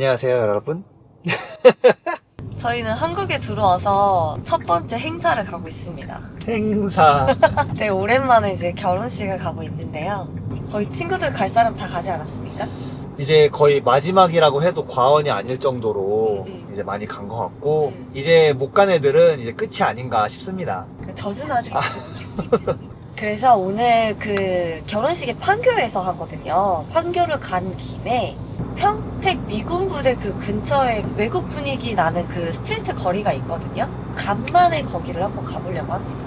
안녕하세요, 여러분. 저희는 한국에 들어와서 첫 번째 행사를 가고 있습니다. 행사. 되게 오랜만에 이제 결혼식을 가고 있는데요. 저희 친구들 갈 사람 다 가지 않았습니까? 이제 거의 마지막이라고 해도 과언이 아닐 정도로 음. 이제 많이 간 것 같고, 음. 이제 못 간 애들은 이제 끝이 아닌가 싶습니다. 저주는 아직 있습니다. 그래서 오늘 그 결혼식이 판교에서 하거든요. 판교를 간 김에 평택 미군 부대 그 근처에 외국 분위기 나는 그 스트리트 거리가 있거든요. 간만에 거기를 한번 가보려고 합니다.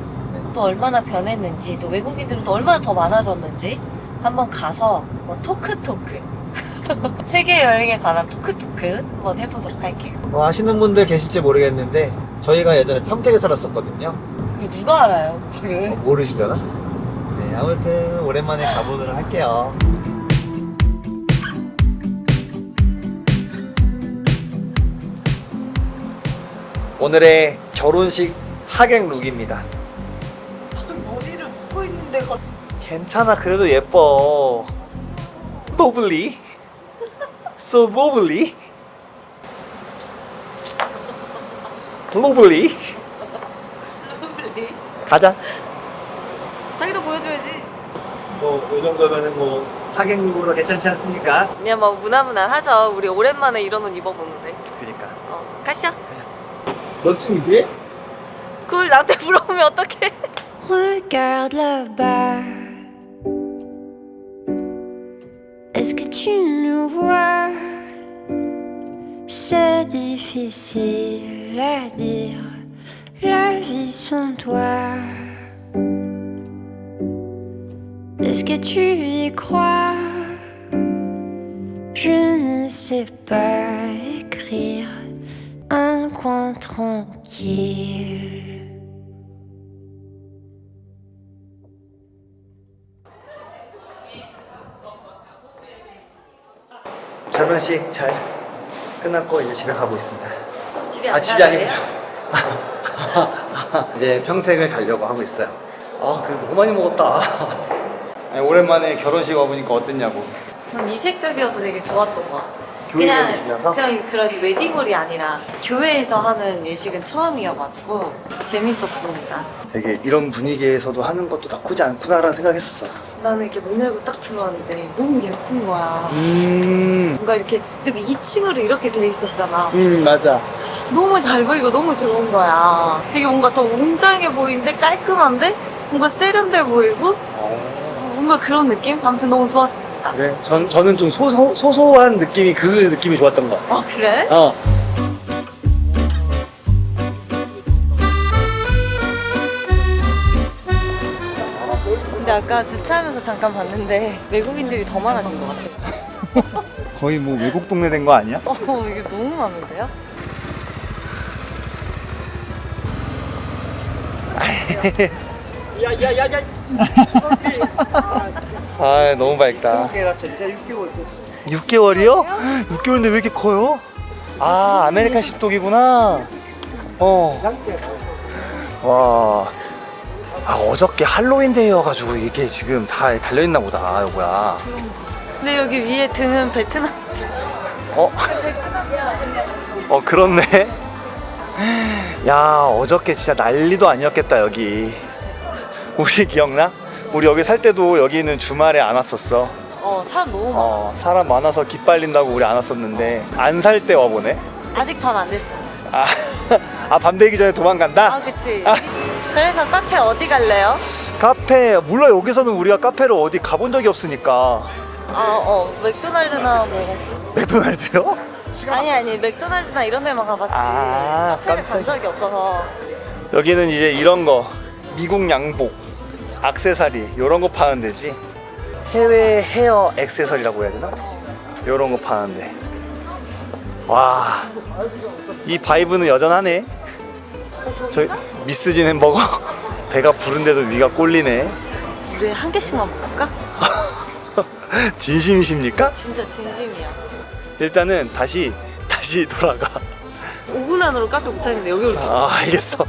또 얼마나 변했는지, 또 외국인들은 또 얼마나 더 많아졌는지 한번 가서 뭐 토크 토크. 세계 여행에 관한 토크 토크 한번 해보도록 할게요. 뭐 아시는 분들 계실지 모르겠는데, 저희가 예전에 평택에 살았었거든요. 그 누가 알아요, 그거를? 어, 모르시려나? 네, 아무튼 오랜만에 가보도록 할게요. 오늘의 결혼식 하객 룩입니다. 머리를 묶고 있는데 거... 괜찮아, 그래도 예뻐. 노블리. So lovely. lovely. 러블리. 가자. 뭐, 이 정도면은 뭐, 하객룩으로 괜찮지 않습니까? 그냥 뭐 무난무난하죠. 우리 오랜만에 이런 옷 입어보는데. 그니까. 어, 가시죠. 너 친구지? 그걸 나한테 물어보면 어떡해. Regarde là-bas. Est-ce que tu nous vois C'est difficile à dire. La vie sans toi. Est-ce que tu y crois Je ne sais pas écrire un coin tranquille. 결혼식 잘 끝났고 이제 집에 가고 있습니다. 집에 아, 집이 아니고 이제 평택을 가려고 하고 있어요. 아, 근데 너무 많이 먹었다. 아니, 오랜만에 결혼식 와보니까 어땠냐고. 전 이색적이어서 되게 좋았던 것 같아요. 교회 그냥, 예식이라서? 그냥 그런 웨딩홀이 아니라 교회에서 하는 예식은 처음이어가지고 재밌었습니다. 되게 이런 분위기에서도 하는 것도 나쁘지 않구나라는 생각했었어. 나는 이렇게 문 열고 딱 들어왔는데 너무 예쁜 거야. 음, 뭔가 이렇게 이렇게 2층으로 이렇게 돼 있었잖아. 음, 맞아. 너무 잘 보이고 너무 좋은 거야. 되게 뭔가 더 웅장해 보이는데 깔끔한데 뭔가 세련돼 보이고 어, 뭔가 그런 느낌? 아무튼 너무 좋았습니다. 그래? 전, 저는 좀 소소, 소소한 느낌이 그 느낌이 좋았던 것 같아. 아 그래? 어. 근데 아까 주차하면서 잠깐 봤는데 외국인들이 더 많아진 것 같아. 거의 뭐 외국 동네 된 거 아니야? 어 이게 너무 많은데요? 아 너무 밝다. 6개월이요? 6개월인데 왜 이렇게 커요? 아 아메리칸 십독이구나. 어. 와. 아 어저께 할로윈 데이여가지고 이게 지금 다 달려있나 보다 여보야. 근데 여기 위에 등은 베트남. 어? 어 그렇네. 야 어저께 진짜 난리도 아니었겠다 여기. 우리 기억나? 우리 여기 살 때도 여기는 주말에 안 왔었어. 어 사람 너무 많아. 어, 사람 많아서 기빨린다고 우리 안 왔었는데 안 살 때 와보네. 아직 밤 안 됐어. 아, 아, 밤 되기 전에 도망간다? 아 그치. 아. 그래서 카페 어디 갈래요? 카페 몰라 여기서는 우리가 카페를 어디 가본 적이 없으니까 아어 맥도날드나 뭐. 맥도날드요? 아니 아니 맥도날드나 이런 데만 가봤지. 아, 카페를 간 깜짝이야. 적이 없어서. 여기는 이제 이런 거 미국 양복, 악세사리 이런 거 파는 데지 해외 헤어 액세서리라고 해야 되나? 이런 거 파는데 와 이 바이브는 여전하네 저희 미스진 햄버거 배가 부른데도 위가 꼴리네 우리 한 개씩만 먹을까? 진심이십니까? 진짜 진심이야. 일단은 다시 다시 돌아가 5분 안으로 카페 못 찾는데 여기 올지. 아 알겠어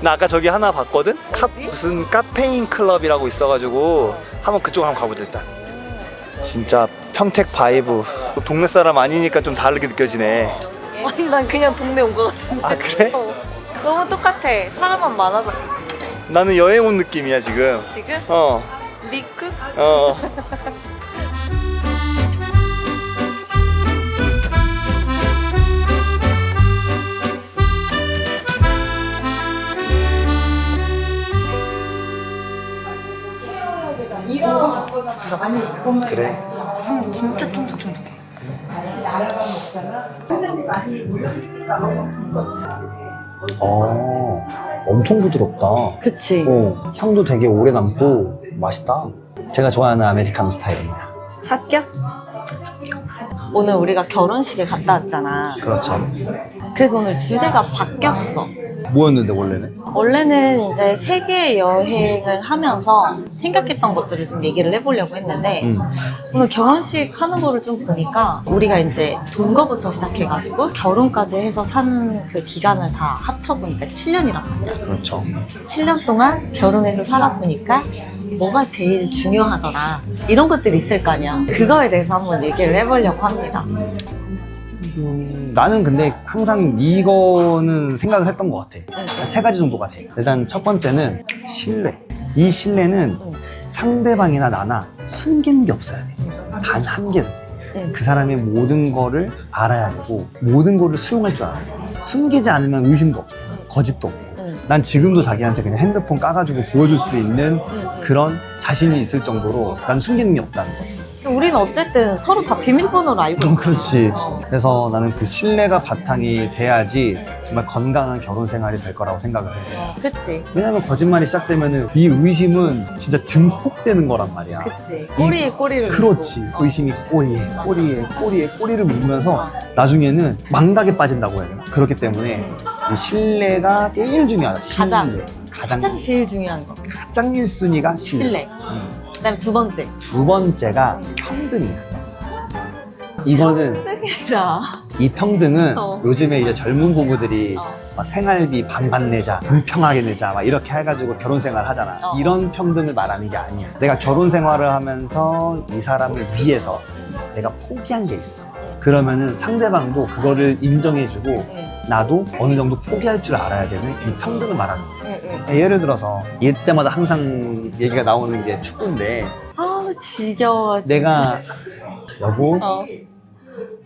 나 아까 저기 하나 봤거든? 카, 무슨 카페인 클럽이라고 있어가지고 한번 그쪽 한번 가보자 일단 진짜 평택 바이브 동네 사람 아니니까 좀 다르게 느껴지네 아니 난 그냥 동네 온 것 같은데. 아 그래? 어. 너무 똑같아. 사람만 많아졌어. 나는 여행 온 느낌이야 지금 지금 어 미크? 어. 그래. 진짜 쫀득쫀득해. 어, 엄청 부드럽다. 그치. 어, 향도 되게 오래 남고 맛있다. 제가 좋아하는 아메리카노 스타일입니다. 합격? 오늘 우리가 결혼식에 갔다 왔잖아. 그렇죠. 그래서 오늘 주제가 바뀌었어. 뭐였는데 원래는? 원래는 이제 세계 여행을 하면서 생각했던 것들을 좀 얘기를 해보려고 했는데 음. 오늘 결혼식 하는 거를 좀 보니까 우리가 이제 동거부터 시작해가지고 결혼까지 해서 사는 그 기간을 다 합쳐보니까 7년이란 말이야. 그렇죠. 7년 동안 결혼해서 살아보니까 뭐가 제일 중요하더라. 이런 것들이 있을 거 아니야. 그거에 대해서 한번 얘기를 해보려고 합니다. 음, 나는 근데 항상 이거는 생각을 했던 것 같아. 세 가지 정도가 돼. 일단 첫 번째는 신뢰. 이 신뢰는 음. 상대방이나 나나 숨긴 게 없어야 돼. 단 한 개도. 음. 그 사람의 모든 거를 알아야 되고 모든 거를 수용할 줄 알아야 돼. 숨기지 않으면 의심도 없어. 거짓도 없고. 음. 난 지금도 자기한테 그냥 핸드폰 까가지고 보여줄 수 있는 음. 그런 자신이 있을 정도로 난 숨기는 게 없다는 거지. 우리는 어쨌든 서로 다 비밀번호를 알고 좀 있잖아. 그렇지. 어. 그래서 나는 그 신뢰가 바탕이 돼야지 정말 건강한 결혼 생활이 될 거라고 생각을 해. 어, 그치. 왜냐면 거짓말이 시작되면은 이 의심은 진짜 증폭되는 거란 말이야. 그치. 꼬리에 꼬리를. 그렇지. 물고. 어. 의심이 꼬리에, 꼬리에, 꼬리에, 꼬리를 물면서 어. 나중에는 망각에 빠진다고 해야 되나? 그렇기 때문에 이 신뢰가 제일 중요하다. 신뢰. 가장. 가장, 가장 제일 중요한 거. 가장 1순위가 신뢰. 신뢰. 음. 그 다음에 두 번째. 두 번째가 평등이야. 이거는 땡이라. 이 평등은 어. 요즘에 이제 젊은 부부들이 어. 막 생활비 반반 내자, 공평하게 내자, 막 이렇게 해가지고 결혼 생활 하잖아. 어. 이런 평등을 말하는 게 아니야. 내가 결혼 생활을 하면서 이 사람을 위해서 내가 포기한 게 있어. 그러면은 상대방도 그거를 인정해주고 응, 나도 어느 정도 포기할 줄 알아야 되는 이 평등을 말하는 거야. 응, 응. 예를 들어서 일 때마다 항상 얘기가 나오는 게 축구인데 아우, 지겨워. 진짜. 내가 여보 어.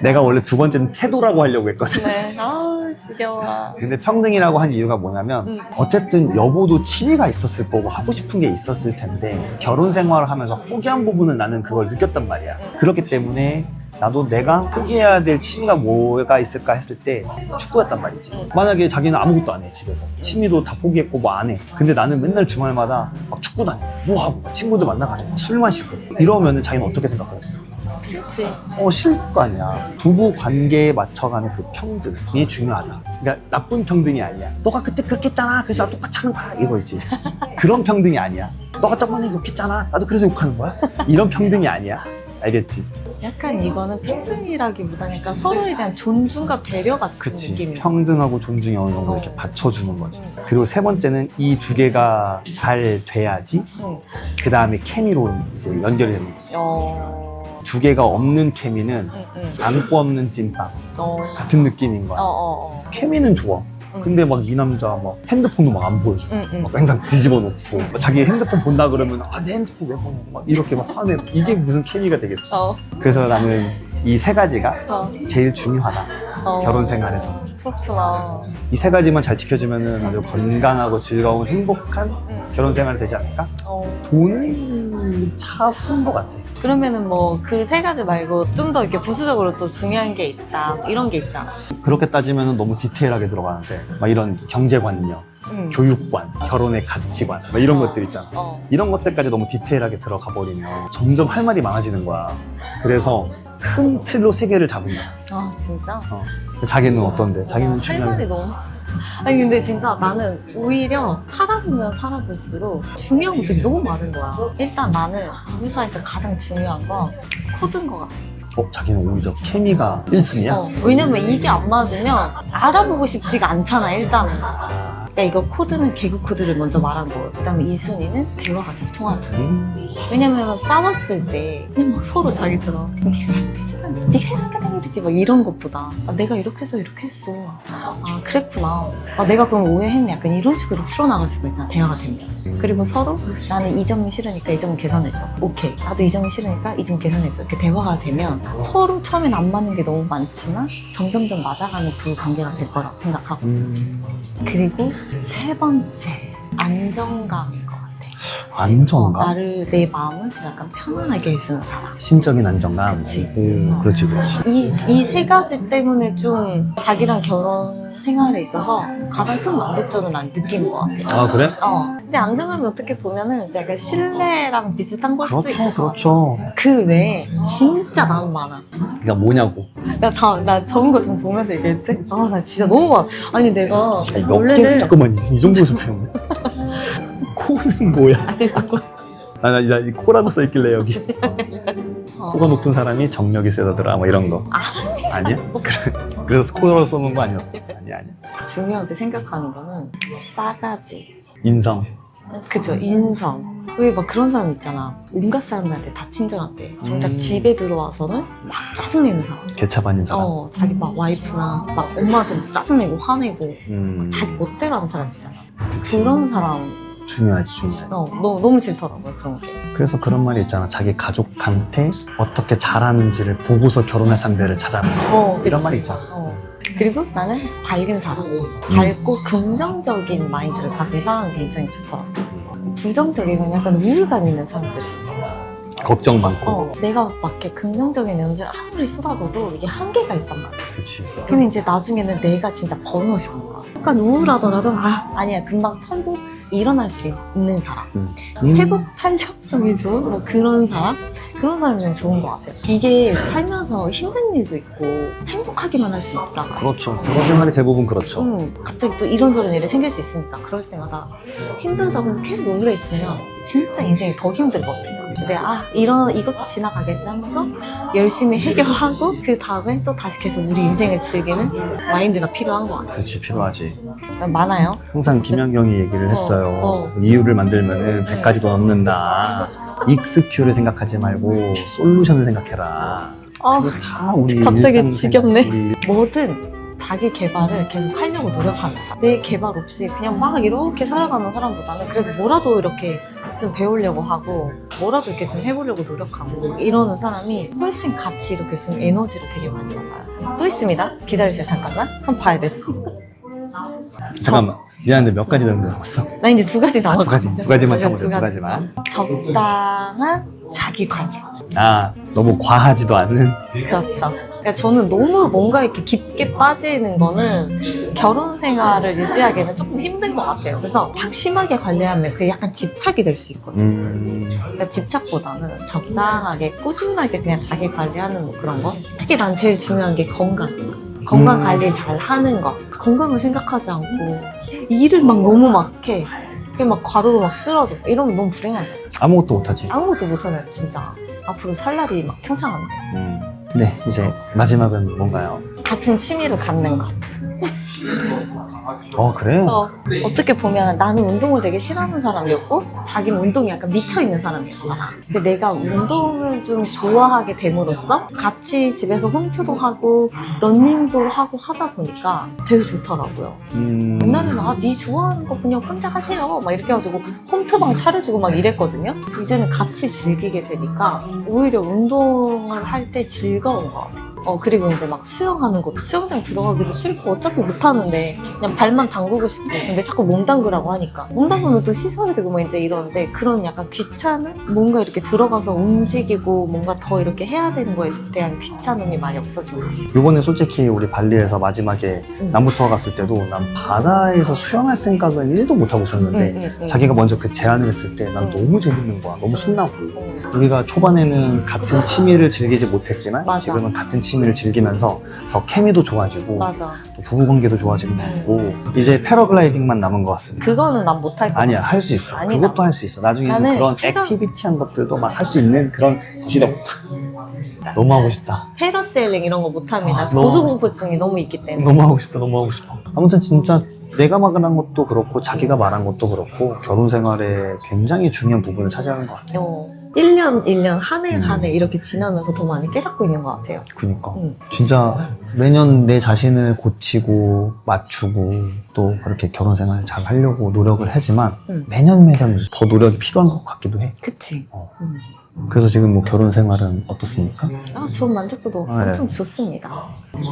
내가 원래 두 번째는 태도라고 하려고 했거든. 네. 아우, 지겨워. 근데 평등이라고 한 이유가 뭐냐면 음. 어쨌든 여보도 취미가 있었을 거고 하고 싶은 게 있었을 텐데 결혼 생활을 하면서 포기한 부분은 나는 그걸 느꼈단 말이야. 그렇기 때문에 나도 내가 포기해야 될 취미가 뭐가 있을까 했을 때 축구였단 말이지. 만약에 자기는 아무것도 안 해 집에서 취미도 다 포기했고 뭐 안 해. 근데 나는 맨날 주말마다 막 축구 다녀. 뭐 하고 친구들 만나가지고 술 마시고 이러면은 자기는 어떻게 생각하겠어? 싫지. 어, 싫을 거 아니야. 부부 관계에 맞춰가는 그 평등이 중요하다. 그러니까 나쁜 평등이 아니야. 너가 그때 그렇게 했잖아. 그래서 나 똑같이 하는 거야. 이거지. 그런 평등이 아니야. 너가 저번에 욕했잖아. 나도 그래서 욕하는 거야. 이런 평등이 아니야. 알겠지? 약간 이거는 평등이라기보다는 약간 서로에 대한 존중과 배려 같은 그치. 느낌이. 평등하고 존중이 어느 정도 이렇게 받쳐주는 거지. 그리고 세 번째는 이 두 개가 잘 돼야지. 응. 그 다음에 케미로 이제 연결이 되는 거지. 어. 두 개가 없는 케미는 응, 응. 안고 없는 찐빵 어. 같은 느낌인 어, 거야. 어, 어. 케미는 좋아. 응. 근데 막 이 남자 막 핸드폰도 막 안 보여줘. 응, 응. 막 항상 뒤집어 놓고 막 자기 핸드폰 본다 그러면 아 내 핸드폰 왜 보냐고 막 이렇게 막 화내. 이게 무슨 케미가 되겠어. 어. 그래서 나는 이 세 가지가 어. 제일 중요하다. 어. 결혼 생활에서 그렇구나. 이 세 가지만 잘 지켜주면은 아주 건강하고 즐거운 행복한 응. 결혼 생활이 되지 않을까? 어. 돈은 차후인 것 같아. 그러면은 뭐 그 세 가지 말고 좀 더 이렇게 부수적으로 또 중요한 게 있다. 뭐 이런 게 있잖아. 그렇게 따지면은 너무 디테일하게 들어가는데 막 이런 경제관념, 응. 교육관, 결혼의 가치관 막 이런 어. 것들 있잖아. 어. 이런 것들까지 너무 디테일하게 들어가 버리면 점점 할 말이 많아지는 거야. 그래서 큰 틀로 세 개를 잡은 거야. 아, 진짜? 어. 자기는 어떤데? 자기는 어, 할 중요한 말이 너무. 아니, 근데 진짜 나는 오히려 살아보면 살아볼수록 중요한 것들이 너무 많은 거야. 일단 나는 부부 사이에서 가장 중요한 건 코드인 것 같아. 어, 자기는 오히려 케미가 1순위야? 어, 왜냐면 이게 안 맞으면 알아보고 싶지가 않잖아, 일단은. 그러니까 이거 코드는 개그 코드를 먼저 말한 거예요. 그다음에 이 순위는 대화가 잘 통하는지. 왜냐면 싸웠을 때 그냥 막 서로 자기처럼 네가 잘못했잖아. 네가 이렇게 당했지 막 이런 것보다 아, 내가 이렇게 해서 이렇게 했어. 아 그랬구나. 아, 내가 그럼 오해했네. 약간 이런 식으로 풀어나갈 수가 있잖아. 대화가 되면. 그리고 서로 나는 이 점이 싫으니까 이점 개선해줘. 오케이. 나도 이 점이 싫으니까 이점 개선해줘. 이렇게 대화가 되면 서로 처음엔 안 맞는 게 너무 많지만 점점점 맞아가는 그 관계가 될 거라고 생각하고. 음, 그리고 세 번째 안정감인 것 같아. 어, 안정감? 나를 내 마음을 좀 약간 편안하게 해주는 사람. 심적인 안정감. 그치. 오, 그렇지, 그렇지. 이이세 가지 때문에 좀 자기랑 결혼 생활에 있어서 가장 큰 만족점을 난 느끼는 것 같아. 아, 그래? 어. 근데 안정감이 어떻게 보면은 약간 신뢰랑 비슷한 걸 수도 있을 그렇죠. 그렇죠. 그 외에 진짜 나는 많아. 그러니까 뭐냐고. 나 다, 나 적은 거 좀 보면서 돼? 아, 나 진짜 너무 많아. 아니, 내가 아니, 몇 개, 원래는 잠깐만, 이, 이 정도에서 배우네. 코는 뭐야? 아, 나, 나, 이 코라고 써있길래 여기. 어. 코가 높은 사람이 정력이 세다더라, 뭐 이런 거. 아니야? 그래, 그래서 코라고 써놓은 거 아니었어? 아니야, 아니야. 중요하게 생각하는 거는 싸가지. 인성. 그죠, 인성. 왜 막 그런 사람 있잖아. 온갖 사람들한테 다 친절한데. 정작 음. 집에 들어와서는 막 짜증내는 사람. 개차반인 사람. 어, 자기 막 와이프나 막 엄마한테 막 짜증내고 화내고 음, 막 자기 멋대로 하는 사람 있잖아. 그치. 그런 사람, 중요하지, 중요하지. 어, 너무, 너무 싫더라고요, 그런 게. 그래서 그런 말이 있잖아. 자기 가족한테 어떻게 잘하는지를 보고서 결혼할 상대를 찾아라. 어, 이런 그치. 말이 있잖아. 어. 그리고 나는 밝은 사람. 밝고 긍정적인 마인드를 가진 사람이 굉장히 좋더라고. 부정적이고 약간 우울감 있는 사람들이 있어. 걱정 많고. 어, 내가 막 이렇게 긍정적인 에너지를 아무리 쏟아줘도 이게 한계가 있단 말이야. 그치. 그럼 이제 나중에는 내가 진짜 번아웃이 오는 거야. 약간 우울하더라도 아 아니야 금방 털고 일어날 수 있는 사람. 음. 회복 탄력성이 좋은 뭐 그런 사람 그런 사람이면 좋은 것 같아요. 이게 살면서 힘든 일도 있고 행복하기만 할 수는 없잖아. 그렇죠. 결혼 생활이 대부분 그렇죠. 음, 갑자기 또 이런저런 일이 생길 수 있으니까 그럴 때마다 힘들다고 계속 우울해 있으면 진짜 인생이 더 힘들거든요. 근데 아 이런 이것도 지나가겠지 하면서 열심히 해결하고 그 다음에 또 다시 계속 우리 인생을 즐기는 마인드가 필요한 것 같아요. 그렇지, 필요하지. 많아요. 항상 김연경이 얘기를 했어요. 어. 이유를 만들면은 100가지도 넘는다. 익스큐를 생각하지 말고 솔루션을 생각해라. 아, 다 우리 갑자기 일상 지겹네. 우리 뭐든 자기 개발을 계속 하려고 노력하는 사람. 내 개발 없이 그냥 막 이렇게 살아가는 사람보다는 그래도 뭐라도 이렇게 좀 배우려고 하고 뭐라도 이렇게 좀 해보려고 노력하고 이러는 사람이 훨씬 같이 이렇게 있으면 에너지를 되게 많이 받아요. 또 있습니다. 기다리세요, 잠깐만. 한번 봐야 돼. 잠깐만. 미안한데 몇 가지 남았어? 나 이제 두 가지 두 남았거든. 가지, 두 가지만 두 참으세요. 두 가지. 가지만. 적당한 자기 관리. 아, 너무 과하지도 않은. 그렇죠. 그러니까 저는 너무 뭔가 이렇게 깊게 빠지는 거는 결혼 생활을 유지하기에는 조금 힘든 것 같아요. 그래서 막 심하게 관리하면 그게 약간 집착이 될 수 있거든요. 음, 그러니까 집착보다는 적당하게 꾸준하게 그냥 자기 관리하는 뭐 그런 거. 특히 난 제일 중요한 게 건강. 건강 음. 관리 잘 하는 거. 건강을 생각하지 않고 일을 막 너무 막 해. 그냥 막 과로로 막 쓰러져. 이러면 너무 불행하죠. 아무것도 못하지. 아무것도 못하면 진짜 앞으로 살 날이 막 창창한데. 음. 네, 이제 마지막은 뭔가요? 같은 취미를 갖는 것. 어, 그래? 어, 어떻게 보면 나는 운동을 되게 싫어하는 사람이었고 자기는 운동에 약간 미쳐있는 사람이었잖아. 근데 내가 운동을 좀 좋아하게 됨으로써 같이 집에서 홈트도 하고 러닝도 하고 하다 보니까 되게 좋더라고요. 음, 옛날에는 아, 네 좋아하는 거 그냥 혼자 하세요. 막 이렇게 해가지고 홈트방 차려주고 막 이랬거든요. 이제는 같이 즐기게 되니까 오히려 운동을 할 때 즐거운 것 같아요. 어, 그리고 이제 막 수영하는 것도 수영장 들어가기도 싫고 어차피 못하는데 그냥 발만 담그고 싶고 근데 자꾸 몸 담그라고 하니까 몸 담그면 또 시설이 되고 막 이제 이러는데 그런 약간 귀찮음? 뭔가 이렇게 들어가서 움직이고 뭔가 더 이렇게 해야 되는 거에 대한 귀찮음이 많이 없어진 것 같아요. 요번에 솔직히 우리 발리에서 마지막에 음. 남부 투어 갔을 때도 난 바다에서 수영할 생각은 1도 못하고 있었는데 응, 응, 응. 자기가 먼저 그 제안을 했을 때 난 음. 너무 재밌는 거야. 너무 신나고. 응. 우리가 초반에는 같은 취미를 즐기지 못했지만 맞아. 지금은 같은 취미 를 즐기면서 더 케미도 좋아지고 맞아. 또 부부 관계도 좋아지는 것 같고 이제 패러글라이딩만 남은 것 같습니다. 그거는 난 못할 거야. 아니야 할 수 있어. 아니다. 그것도 할 수 있어. 나중에 나는 그런 패러- 액티비티한 것들도 막 할 수 있는 그런 도시력. 너무 하고 싶다. 패러셀링 이런 거 못합니다. 아, 너무 고소공포증이 너무 있기 때문에. 너무 하고 싶다. 너무 하고 싶어. 아무튼 진짜 내가 말한 것도 그렇고 자기가 말한 것도 그렇고 결혼 생활에 굉장히 중요한 부분을 차지하는 것 같아. 어, 1년, 1년, 한 해, 음. 한해 이렇게 지나면서 더 많이 깨닫고 있는 것 같아요. 그니까 응. 진짜 매년 내 자신을 고치고 맞추고 또 그렇게 결혼 생활 잘 하려고 노력을 하지만 응. 매년 매년 더 노력이 필요한 것 같기도 해. 그치? 어. 음. 그래서 지금 뭐 결혼 생활은 어떻습니까? 아, 좋은 만족도도 아, 네. 엄청 좋습니다.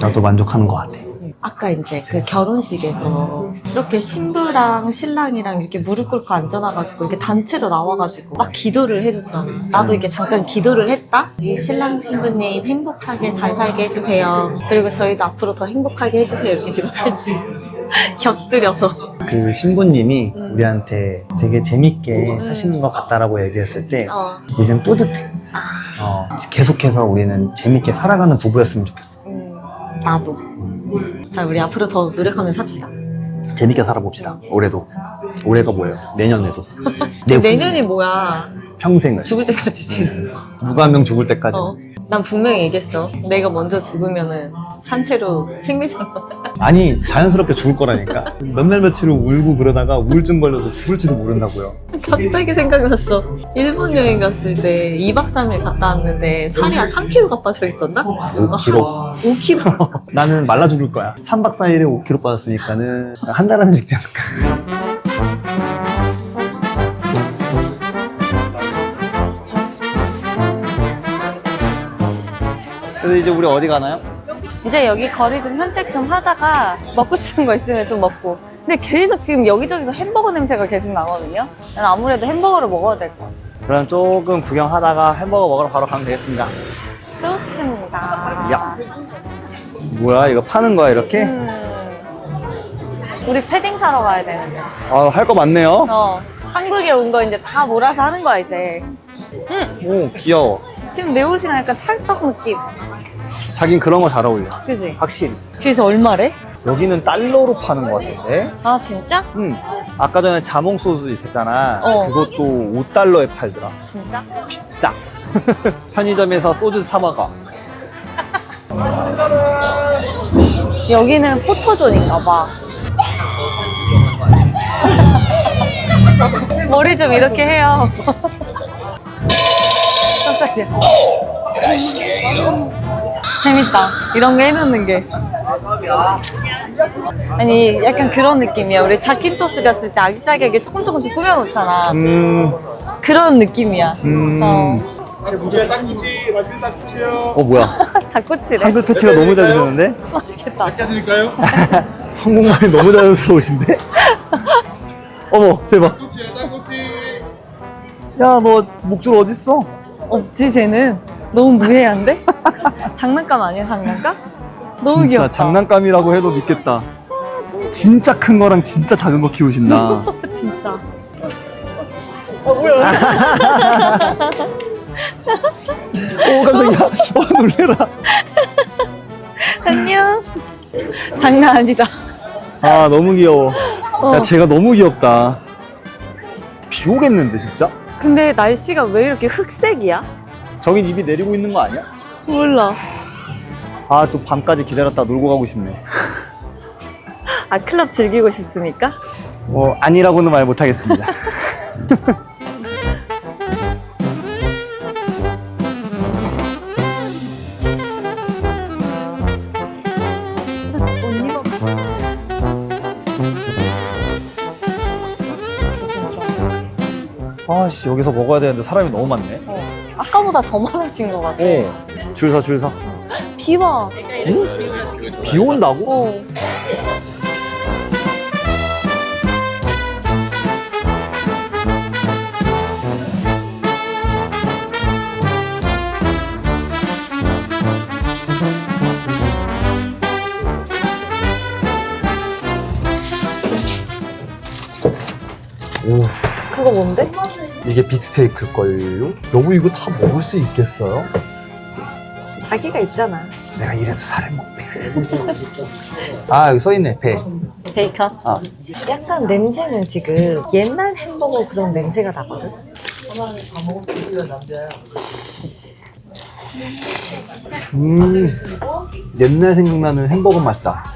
나도 만족하는 것 같아. 아까 이제 그 결혼식에서 이렇게 신부랑 신랑이랑 이렇게 무릎 꿇고 앉아놔가지고 이렇게 단체로 나와가지고 막 기도를 해줬잖아. 나도 이렇게 잠깐 기도를 했다? 이 신랑 신부님 행복하게 잘 살게 해주세요. 그리고 저희도 앞으로 더 행복하게 해주세요. 이렇게 기도했지. 곁들여서. 그 신부님이 음. 우리한테 되게 재밌게 사시는 것 같다라고 얘기했을 때 어. 이젠 뿌듯해. 아, 어, 계속해서 우리는 재밌게 살아가는 부부였으면 좋겠어. 음, 나도. 자, 우리 앞으로 더 노력하면서 삽시다. 재밌게 살아봅시다. 올해도. 올해가 뭐예요? 내년에도. 내 후- 내년이 뭐야? 평생을. 죽을 때까지지. 누가 한 명 죽을 때까지. 어. 난 분명히 얘기했어. 내가 먼저 죽으면은 산채로 생매장. 아니 자연스럽게 죽을 거라니까. 몇 날 며칠을 울고 그러다가 우울증 걸려서 죽을지도 모른다고요. 갑자기 생각났어. 일본 여행 갔을 때 2박 3일 갔다 왔는데 살이 한 3kg가 빠져 있었나? 5kg. 5kg. 나는 말라 죽을 거야. 3박 4일에 5kg 빠졌으니까는 한 달 안에 죽지 않을까. 그래서 이제 우리 어디 가나요? 이제 여기 거리 좀 산책 좀 하다가 먹고 싶은 거 있으면 좀 먹고. 근데 계속 지금 여기저기서 햄버거 냄새가 계속 나거든요. 난 아무래도 햄버거를 먹어야 될 것 같아. 그럼 조금 구경하다가 햄버거 먹으러 바로 가면 되겠습니다. 좋습니다. 야. 뭐야 이거 파는 거야 이렇게? 음. 우리 패딩 사러 가야 되는데. 아 할 거 많네요. 어. 한국에 온 거 이제 다 몰아서 하는 거야, 이제. 오 귀여워. 지금 내 옷이랑 약간 찰떡 느낌. 자긴 그런 거 잘 어울려. 그지? 확실히. 그래서 얼마래? 여기는 달러로 파는 거 같은데? 아, 진짜? 응. 아까 전에 자몽 소스 있었잖아. 어. 그것도 5달러에 팔더라. 진짜? 비싸. 편의점에서 소주 사 먹어. 여기는 포토존인가 봐. 머리 좀 이렇게 해요. 깜짝이야. 재밌다. 이런 거 해놓는 게. 아니, 약간 그런 느낌이야. 우리 자킨토스 갔을 때 아기자기하게 조금 조금씩 꾸며놓잖아. 음, 그런 느낌이야. 음. 어. 어 뭐야? 닭꼬치래. 한글 패치가 너무 잘 되셨는데? 맛있겠다. 한국말이 너무 자연스러우신데? 어머, 제발. 야, 너 목줄 어딨어? 없지, 쟤는. 너무 무해한데? 장난감 아니야, 장난감? 너무 진짜 귀엽다. 장난감이라고 해도 믿겠다. 진짜 큰 거랑 진짜 작은 거 키우신다. 진짜. 오, 깜짝이야. 어, 놀래라. 안녕. 장난 아니다. 아, 너무 귀여워. 어. 야, 쟤가 너무 귀엽다. 비 오겠는데, 진짜? 근데 날씨가 왜 이렇게 흑색이야? 저긴 입이 내리고 있는 거 아니야? 몰라. 아, 또 밤까지 기다렸다 놀고 가고 싶네. 아, 클럽 즐기고 싶습니까? 뭐, 아니라고는 말 못하겠습니다. 아씨, 여기서 먹어야 되는데 사람이 너무 많네. 어. 아까보다 더 많아진 것 같아. 오, 줄 서, 줄 서. 비 와. 비 온다고? 어. 오, 그거 뭔데? 이게 빅스테이크걸요? 여보, 이거 다 먹을 수 있겠어요? 자기가 있잖아. 내가 이래서 살을 먹네. 아, 여기 써있네, 배. 베이컨. 아. 약간 냄새는 지금 옛날 햄버거 그런 냄새가 나거든. 음, 옛날 생각나는 햄버거 맛이다.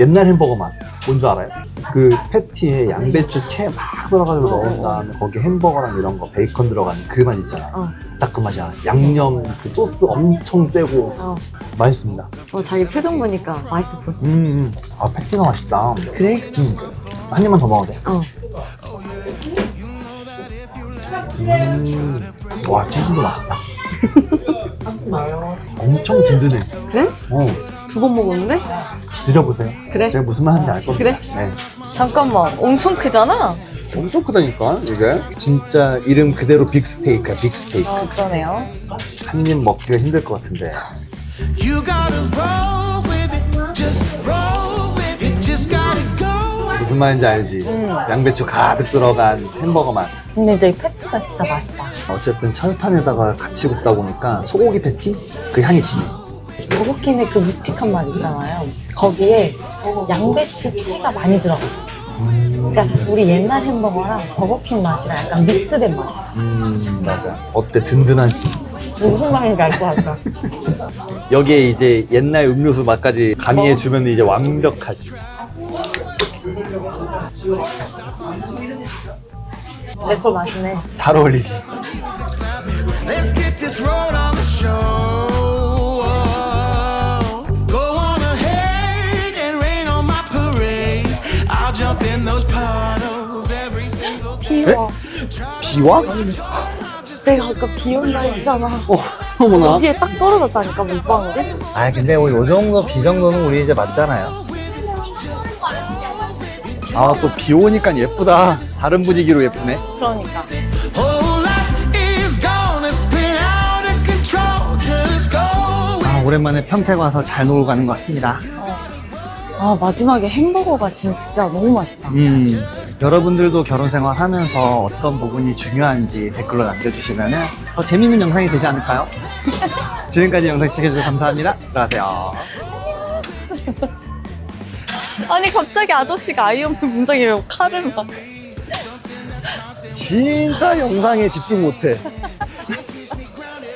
옛날 햄버거 맛. 뭔 줄 알아요? 그 패티에 양배추 채 막 썰어가지고 넣은 다음에 거기 햄버거랑 이런 거 베이컨 들어가는 그 맛 있잖아. 어. 딱 그 맛이야. 양념 그 소스 엄청 세고 어. 맛있습니다. 어, 자기 표정 보니까 맛있어 보여. 음, 음. 아 패티가 맛있다. 그래? 음. 한 입만 더 먹어도 돼. 어. 음. 와 치즈도 맛있다. 엄청 든든해. 그래? 어, 두 번 먹었는데? 드셔보세요. 그래? 제가 무슨 말 하는지 알 겁니다. 그래? 네. 잠깐만, 엄청 크잖아? 엄청 크다니까 이게 진짜 이름 그대로 빅스테이크야 빅스테이크 어, 그러네요. 한 입 먹기가 힘들 것 같은데 You gotta roll with it, just roll with it, just gotta go. 무슨 말인지 알지 양배추 가득 들어간 햄버거 맛 근데 이제 패티가 진짜 맛있다. 어쨌든 철판에다가 같이 굽다 보니까 소고기 패티 그 향이 지네 버거킹의 그 묵직한 맛 있잖아요. 거기에 양배추 채가 많이 들어갔어. 그러니까 우리 옛날 햄버거랑 버거킹 맛이랑 약간 믹스된 맛이야. 음 맞아 어때 든든하지 무슨 말인지 알 것 같다. 여기에 이제 옛날 음료수 맛까지 가미해 주면 이제 완벽하지 맥콜 맛있네. 잘 어울리지 Let's get this road on the show. 비워. 비와? 내가 아까 비 온다 했잖아. 어 어머나 여기에 딱 떨어졌다니까 물방울이? 아 근데 뭐요 정도 비 정도는 우리 이제 맞잖아요. 아 또 비 오니까 예쁘다 다른 분위기로 예쁘네 그러니까. whole life is gonna spin out of control. Just go. 아 오랜만에 평택 와서 잘 놀고 가는 것 같습니다 아 마지막에 햄버거가 진짜 너무 맛있다. 음, 여러분들도 결혼 생활 하면서 어떤 부분이 중요한지 댓글로 남겨주시면 더 재밌는 영상이 되지 않을까요? 지금까지 영상 시청해주셔서 감사합니다. 들어가세요. 아니 갑자기 아저씨가 아이언맨 문장에 왜 칼을 막. 진짜 영상에 집중 못해.